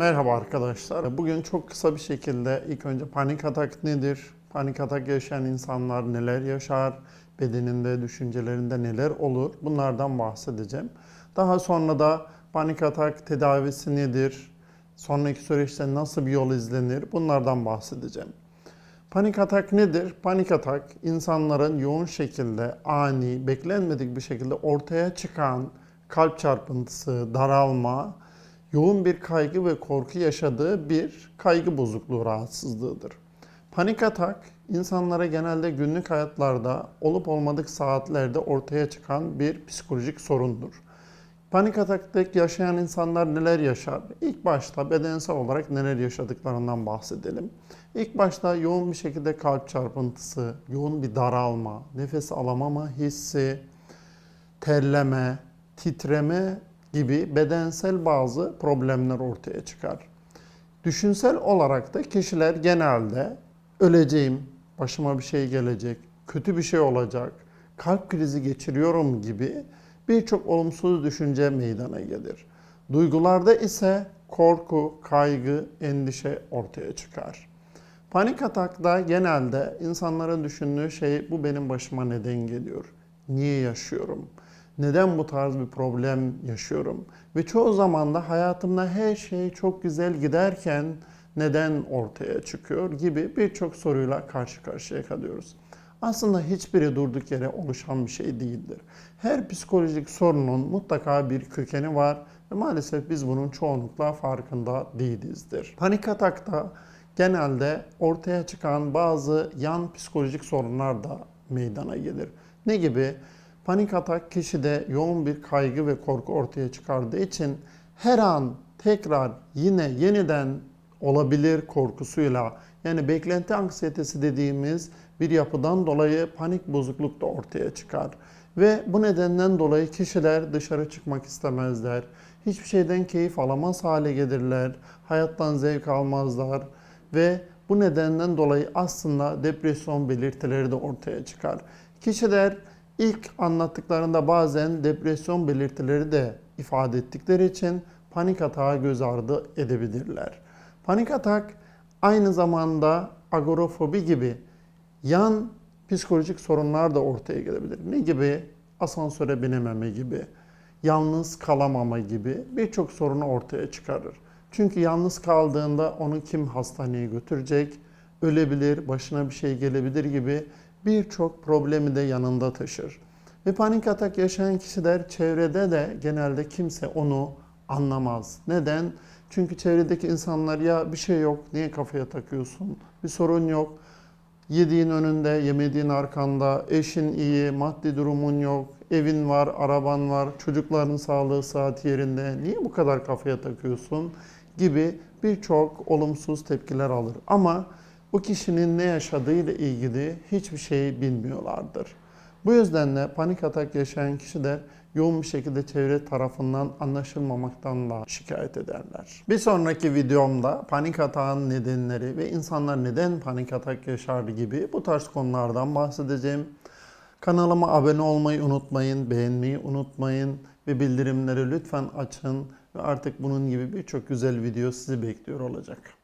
Merhaba arkadaşlar. Bugün çok kısa bir şekilde ilk önce panik atak nedir? Panik atak yaşayan insanlar neler yaşar? Bedeninde, düşüncelerinde neler olur? Bunlardan bahsedeceğim. Daha sonra da panik atak tedavisi nedir? Sonraki süreçte nasıl bir yol izlenir? Bunlardan bahsedeceğim. Panik atak nedir? Panik atak insanların yoğun şekilde ani, beklenmedik bir şekilde ortaya çıkan kalp çarpıntısı, daralma, yoğun bir kaygı ve korku yaşadığı bir kaygı bozukluğu rahatsızlığıdır. Panik atak insanlara genelde günlük hayatlarda olup olmadık saatlerde ortaya çıkan bir psikolojik sorundur. Panik atakta yaşayan insanlar neler yaşar? İlk başta bedensel olarak neler yaşadıklarından bahsedelim. İlk başta yoğun bir şekilde kalp çarpıntısı, yoğun bir daralma, nefes alamama hissi, terleme, titreme gibi bedensel bazı problemler ortaya çıkar. Düşünsel olarak da kişiler genelde öleceğim, başıma bir şey gelecek, kötü bir şey olacak, kalp krizi geçiriyorum gibi birçok olumsuz düşünce meydana gelir. Duygularda ise korku, kaygı, endişe ortaya çıkar. Panik atakta genelde insanların düşündüğü şey bu benim başıma neden geliyor? Niye yaşıyorum? Neden bu tarz bir problem yaşıyorum? Ve çoğu zaman da hayatımda her şey çok güzel giderken neden ortaya çıkıyor gibi birçok soruyla karşı karşıya kalıyoruz. Aslında hiçbiri durduk yere oluşan bir şey değildir. Her psikolojik sorunun mutlaka bir kökeni var ve maalesef biz bunun çoğunlukla farkında değilizdir. Panik atakta genelde ortaya çıkan bazı yan psikolojik sorunlar da meydana gelir. Ne gibi? Panik atak kişide yoğun bir kaygı ve korku ortaya çıkardığı için her an tekrar yine yeniden olabilir korkusuyla yani beklenti anksiyetesi dediğimiz bir yapıdan dolayı panik bozukluk da ortaya çıkar. Ve bu nedenden dolayı kişiler dışarı çıkmak istemezler. Hiçbir şeyden keyif alamaz hale gelirler. Hayattan zevk almazlar ve bu nedenden dolayı aslında depresyon belirtileri de ortaya çıkar. Kişiler ilk anlattıklarında bazen depresyon belirtileri de ifade ettikleri için panik atağa göz ardı edebilirler. Panik atak aynı zamanda agorafobi gibi yan psikolojik sorunlar da ortaya gelebilir. Ne gibi? Asansöre binememe gibi, yalnız kalamama gibi birçok sorunu ortaya çıkarır. Çünkü yalnız kaldığında onu kim hastaneye götürecek, ölebilir, başına bir şey gelebilir gibi birçok problemi de yanında taşır. Ve panik atak yaşayan kişiler çevrede de genelde kimse onu anlamaz. Neden? Çünkü çevredeki insanlar ya bir şey yok, niye kafaya takıyorsun? Bir sorun yok. Yediğin önünde, yemediğin arkanda, eşin iyi, maddi durumun yok, evin var, araban var, çocukların sağlığı saat yerinde. Niye bu kadar kafaya takıyorsun? Gibi birçok olumsuz tepkiler alır. Ama bu kişinin ne yaşadığıyla ilgili hiçbir şey bilmiyorlardır. Bu yüzden de panik atak yaşayan kişiler yoğun bir şekilde çevre tarafından anlaşılmamaktan da şikayet ederler. Bir sonraki videomda panik atağın nedenleri ve insanlar neden panik atak yaşar gibi bu tarz konulardan bahsedeceğim. Kanalıma abone olmayı unutmayın, beğenmeyi unutmayın ve bildirimleri lütfen açın ve artık bunun gibi birçok güzel video sizi bekliyor olacak.